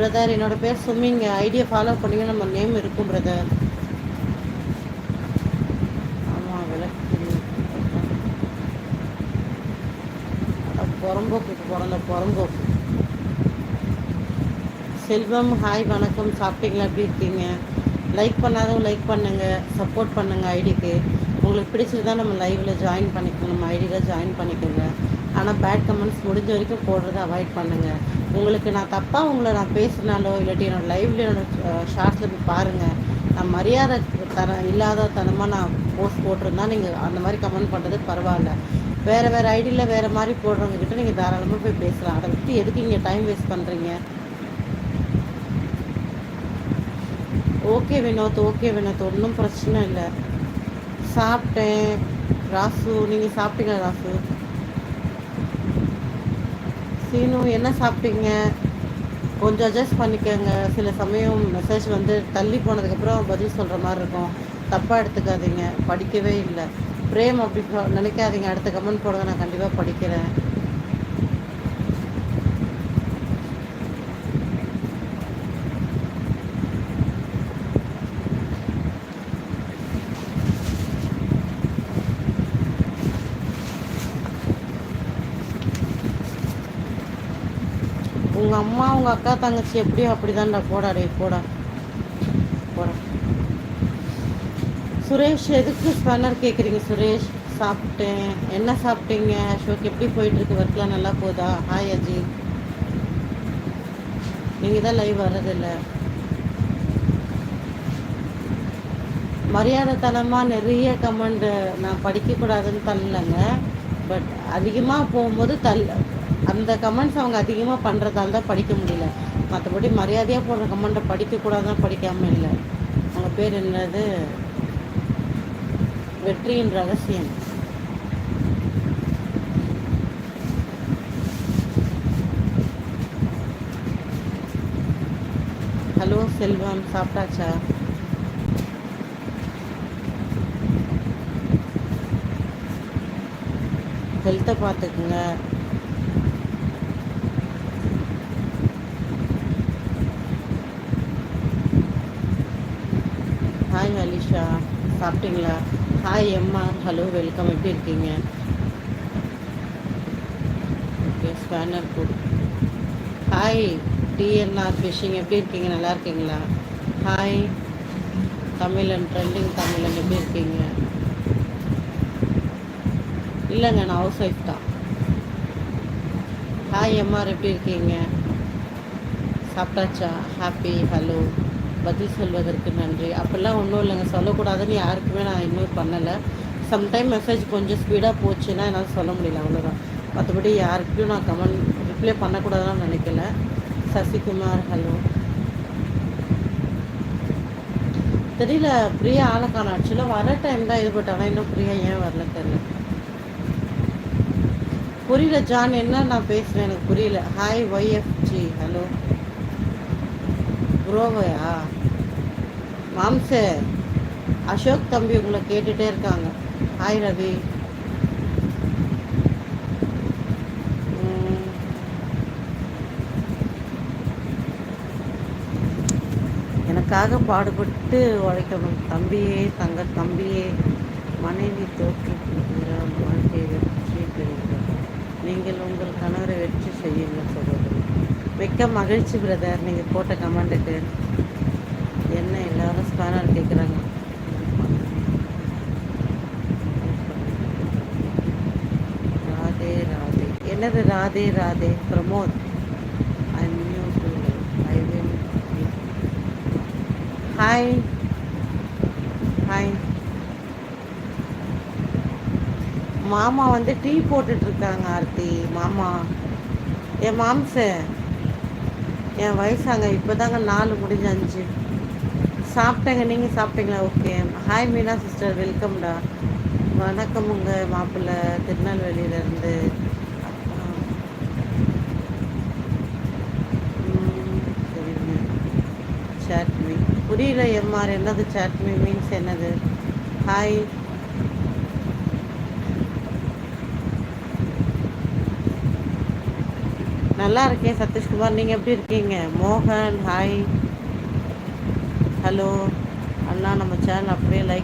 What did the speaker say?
Brother என்னோட பேர் சுமிங்க idea follow பண்ணிங்க நம்ம நேம் இருக்கும் பிரதர் ஆமாம் விளக்கு. அட, புறம்போக்குக்கு பிறந்த புறம்போக்கு. செல்வம் ஹாய் வணக்கம். சாப்பிட்டீங்களா? எப்படி இருக்கீங்க? லைக் பண்ணாதவங்க லைக் பண்ணுங்க. சப்போர்ட் பண்ணுங்க ஐடிக்கு உங்களுக்கு பிடிச்சிருந்தா நம்ம லைவ்ல ஜாயின் பண்ணிக்கணும் நம்ம ஐடியில் ஜாயின் பண்ணிக்கோங்க. ஆனால் பேட் கமெண்ட்ஸ் முடிஞ்ச வரைக்கும் போடுறத அவாய்ட் பண்ணுங்கள் உங்களுக்கு நான் தப்பாக உங்களை நான் பேசினாலோ இல்லாட்டி என்னோடய லைவ்ல என்னோட ஷார்ட்ஸில் போய் பாருங்கள் நான் மரியாதை தர இல்லாத தனமாக நான் போஸ்ட் போட்டிருந்தா நீங்கள் அந்த மாதிரி கமெண்ட் பண்ணுறது பரவாயில்ல. வேறு வேறு ஐடியில் வேறு மாதிரி போடுறவங்க கிட்ட நீங்கள் தாராளமாக போய் பேசலாம். அதை விட்டு எதுக்கு நீங்கள் டைம் வேஸ்ட் பண்ணுறீங்க ஓகே வினோத் ஓகே வினோத். ஒன்றும் பிரச்சனை இல்லை. சாப்பிட்டேன். ராசு நீங்கள் சாப்பிட்டீங்களா ராசு? சீனு என்ன சாப்பிட்டீங்க? கொஞ்சம் அட்ஜஸ்ட் பண்ணிக்கோங்க. சில சமயம் மெசேஜ் வந்து தள்ளி போனதுக்கப்புறம் பதில் சொல்கிற மாதிரி இருக்கும். தப்பாக எடுத்துக்காதீங்க. படிக்கவே இல்லை. பிரேம் அப்படி நினைக்காதீங்க. அடுத்த கமெண்ட் போடுங்க. நான் கண்டிப்பாக படிக்கிறேன். உங்கள் அம்மா உங்கள் அக்கா தங்கச்சி எப்படியோ அப்படிதான்டா. போடா டே போடா. போடா. சுரேஷ் எதுக்கு ஸ்பேனர் கேட்குறீங்க சுரேஷ்? சாப்பிட்டேன். என்ன சாப்பிட்டீங்க? ஷோக்கு எப்படி போயிட்டு இருக்கு ஒர்க்லாம் நல்லா போதா? ஹாய் அஜி. நீங்கள் தான் லைவ் வர்றதில்ல. மரியாதைத்தனமாக நிறைய கமெண்ட் நான் படிக்கக்கூடாதுன்னு தள்ளலைங்க. பட் அதிகமாக போகும்போது தள்ள அந்த கமெண்ட்ஸ் அவங்க அதிகமாக பண்ணுறதால தான் படிக்க முடியல. மற்றபடி மரியாதையாக போடுற கமெண்ட்டை படிக்கக்கூடாதான் படிக்காமல் இல்லை. அவங்க பேர் என்னது? வெற்றியின் ரகசியம். ஹலோ செல்வம் சாப்பிட்டாச்சா? ஹெல்த்தை பார்த்துக்குங்க. ஹாய் அலிஷா சாப்பிட்டீங்களா? ஹாய் எம்மா ஹலோ வெல்கம். எப்படி இருக்கீங்க? ஓகே ஸ்பேனர் கூட ஹாய் டிஎன்ஆர் ஃபிஷிங் எப்படி இருக்கீங்க? நல்லா இருக்கீங்களா? ஹாய் தமிழன் ட்ரெண்டிங் தமிழன் எப்படி இருக்கீங்க? இல்லைங்க நான் ஹவுஸ் ஒய்ஃப் தான். ஹாய் எம்ஆர் எப்படி இருக்கீங்க? சாப்பிட்டாச்சா? ஹாப்பி ஹலோ பதில் சொல்வதற்கு நன்றி. அப்படிலாம் ஒன்றும் இல்லைங்க. சொல்லக்கூடாதுன்னு யாருக்குமே நான் இன்னும் பண்ணலை. சம்டைம் மெசேஜ் கொஞ்சம் ஸ்பீடாக போச்சுன்னா என்னால் சொல்ல முடியல. அவ்வளோதான் மற்றபடி யாருக்கும் நான் கமெண்ட் ரிப்ளை பண்ணக்கூடாதுன்னு நினைக்கல. சசிகுமார் ஹலோ தெரியல பிரியா ஆளக்கான ஆக்சுவலாக வர டைம் தான் இது பட் ஆனால் இன்னும் பிரியா ஏன் வரல தெரியல. புரியல ஜான். என்ன நான் பேசுகிறேன் எனக்கு புரியல. ஹாய் ஒய்எஃப்ஜி ஹலோ குரோவையா மாம்சே அசோக் தம்பி உங்களை கேட்டுட்டே இருக்காங்க. ஹாய் ரவி. எனக்காக பாடுபட்டு உழைக்கணும். தம்பியே தங்க தம்பியே மனைவி தோற்று வாழ்க்கையை வெற்றி பெறுங்கள் நீங்கள் உங்கள் கணவரை வெற்றி செய்யுங்கள் சகோதரி. மிக்க மகிழ்ச்சி பிரதர் நீங்கள் போட்ட கமெண்ட்டுக்கு என்ன எல்லாரும் ஸ்பேனர் கேட்குறாங்க ராதே ராதே. என்னது Radhe Radhe? Pramod. I knew to I will hi hi மாமா வந்து டீ போட்டுட்ருக்காங்க ஆர்த்தி. மாமா. என் மாம்ச. என் வயசாங்க இப்போதாங்க நாலு முடிஞ்சு அஞ்சு சாப்பிட்டேங்க நீங்கள் சாப்பிட்டீங்களா? ஓகே ஹாய் மீனா சிஸ்டர் வெல்கம்டா வணக்கம் உங்கள் மாப்பிள்ளை திருநெல்வேலியிலேருந்து சரிங்க. சாட்மி புரியல எம்ஆர் என்னது சாட்மி மீன்ஸ் என்னது? ஹாய் நல்லா இருக்கேன் சதீஷ்குமார். நீங்கள் எப்படி இருக்கீங்க? மோகன் ஹாய். ஹலோ. அண்ணா நம்ம சேனல் அப்படியே லைக்